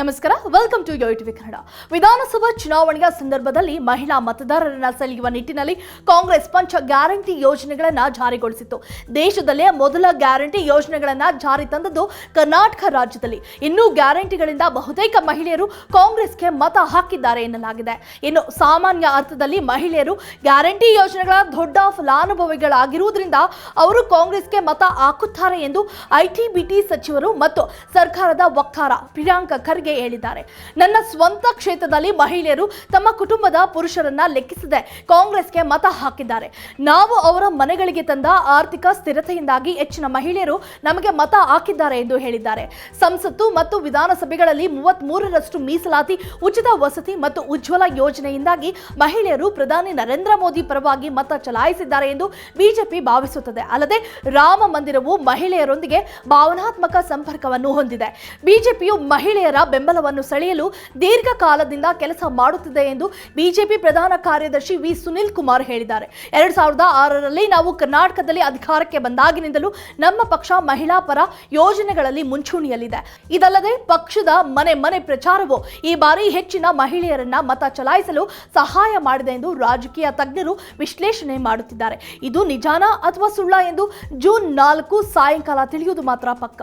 ನಮಸ್ಕಾರ welcome to TV Kannada ವಿಧಾನಸಭಾ ಚುನಾವಣೆಯ ಸಂದರ್ಭದಲ್ಲಿ ಮಹಿಳಾ ಮತದಾರರನ್ನ ಸೆಳೆಯುವ ನಿಟ್ಟಿನಲ್ಲಿ ಕಾಂಗ್ರೆಸ್ ಪಂಚ ಗ್ಯಾರಂಟಿ ಯೋಜನೆಗಳನ್ನು ಜಾರಿಗೊಳಿಸಿತ್ತು. ದೇಶದಲ್ಲೇ ಮೊದಲ ಗ್ಯಾರಂಟಿ ಯೋಜನೆಗಳನ್ನು ಜಾರಿ ತಂದದ್ದು ಕರ್ನಾಟಕ ರಾಜ್ಯದಲ್ಲಿ. ಇನ್ನೂ ಗ್ಯಾರಂಟಿಗಳಿಂದ ಬಹುತೇಕ ಮಹಿಳೆಯರು ಕಾಂಗ್ರೆಸ್ಗೆ ಮತ ಹಾಕಿದ್ದಾರೆ ಎನ್ನಲಾಗಿದೆ. ಇನ್ನು ಸಾಮಾನ್ಯ ಅರ್ಥದಲ್ಲಿ ಮಹಿಳೆಯರು ಗ್ಯಾರಂಟಿ ಯೋಜನೆಗಳ ದೊಡ್ಡ ಫಲಾನುಭವಿಗಳಾಗಿರುವುದರಿಂದ ಅವರು ಕಾಂಗ್ರೆಸ್ಗೆ ಮತ ಹಾಕುತ್ತಾರೆ ಎಂದು ಐಟಿ ಬಿಟಿ ಸಚಿವರು ಮತ್ತು ಸರ್ಕಾರದ ವಕ್ತಾರ ಪ್ರಿಯಾಂಕ ಖರ್ಗೆ ಹೇಳಿದ್ದಾರೆ. ನನ್ನ ಸ್ವಂತ ಕ್ಷೇತ್ರದಲ್ಲಿ ಮಹಿಳೆಯರು ತಮ್ಮ ಕುಟುಂಬದ ಪುರುಷರನ್ನ ಲೆಕ್ಕಿಸದೆ ಕಾಂಗ್ರೆಸ್ಗೆ ಮತ ಹಾಕಿದ್ದಾರೆ. ನಾವು ಅವರ ಮನೆಗಳಿಗೆ ತಂದ ಆರ್ಥಿಕ ಸ್ಥಿರತೆಯಿಂದಾಗಿ ಹೆಚ್ಚಿನ ಮಹಿಳೆಯರು ನಮಗೆ ಮತ ಹಾಕಿದ್ದಾರೆ ಎಂದು ಹೇಳಿದ್ದಾರೆ. ಸಂಸತ್ತು ಮತ್ತು ವಿಧಾನಸಭೆಗಳಲ್ಲಿ ಮೂವತ್ತ್ ಮೂರರಷ್ಟು ಮೀಸಲಾತಿ, ಉಚಿತ ವಸತಿ ಮತ್ತು ಉಜ್ವಲ ಯೋಜನೆಯಿಂದಾಗಿ ಮಹಿಳೆಯರು ಪ್ರಧಾನಿ ನರೇಂದ್ರ ಮೋದಿ ಪರವಾಗಿ ಮತ ಚಲಾಯಿಸಿದ್ದಾರೆ ಎಂದು ಬಿಜೆಪಿ ಭಾವಿಸುತ್ತದೆ. ಅಲ್ಲದೆ ರಾಮ ಮಂದಿರವು ಮಹಿಳೆಯರೊಂದಿಗೆ ಭಾವನಾತ್ಮಕ ಸಂಪರ್ಕವನ್ನು ಹೊಂದಿದೆ. ಬಿಜೆಪಿಯು ಮಹಿಳೆಯರ ಬೆಂಬಲವನ್ನು ಸೆಳೆಯಲು ದೀರ್ಘಕಾಲದಿಂದ ಕೆಲಸ ಮಾಡುತ್ತಿದೆ ಎಂದು ಬಿಜೆಪಿ ಪ್ರಧಾನ ಕಾರ್ಯದರ್ಶಿ ವಿ ಸುನಿಲ್ ಕುಮಾರ್ ಹೇಳಿದ್ದಾರೆ. ಎರಡ್ ಸಾವಿರದ ಆರರಲ್ಲಿ ನಾವು ಕರ್ನಾಟಕದಲ್ಲಿ ಅಧಿಕಾರಕ್ಕೆ ಬಂದಾಗಿನಿಂದಲೂ ನಮ್ಮ ಪಕ್ಷ ಮಹಿಳಾ ಪರ ಯೋಜನೆಗಳಲ್ಲಿ ಮುಂಚೂಣಿಯಲ್ಲಿದೆ. ಇದಲ್ಲದೆ ಪಕ್ಷದ ಮನೆ ಮನೆ ಪ್ರಚಾರವು ಈ ಬಾರಿ ಹೆಚ್ಚಿನ ಮಹಿಳೆಯರನ್ನ ಮತ ಚಲಾಯಿಸಲು ಸಹಾಯ ಮಾಡಿದೆ ಎಂದು ರಾಜಕೀಯ ತಜ್ಞರು ವಿಶ್ಲೇಷಣೆ ಮಾಡುತ್ತಿದ್ದಾರೆ. ಇದು ನಿಜಾನಾ ಅಥವಾ ಸುಳ್ಳ ಎಂದು ಜೂನ್ ನಾಲ್ಕು ಸಾಯಂಕಾಲ ತಿಳಿಯುವುದು ಮಾತ್ರ ಪಕ್ಕ?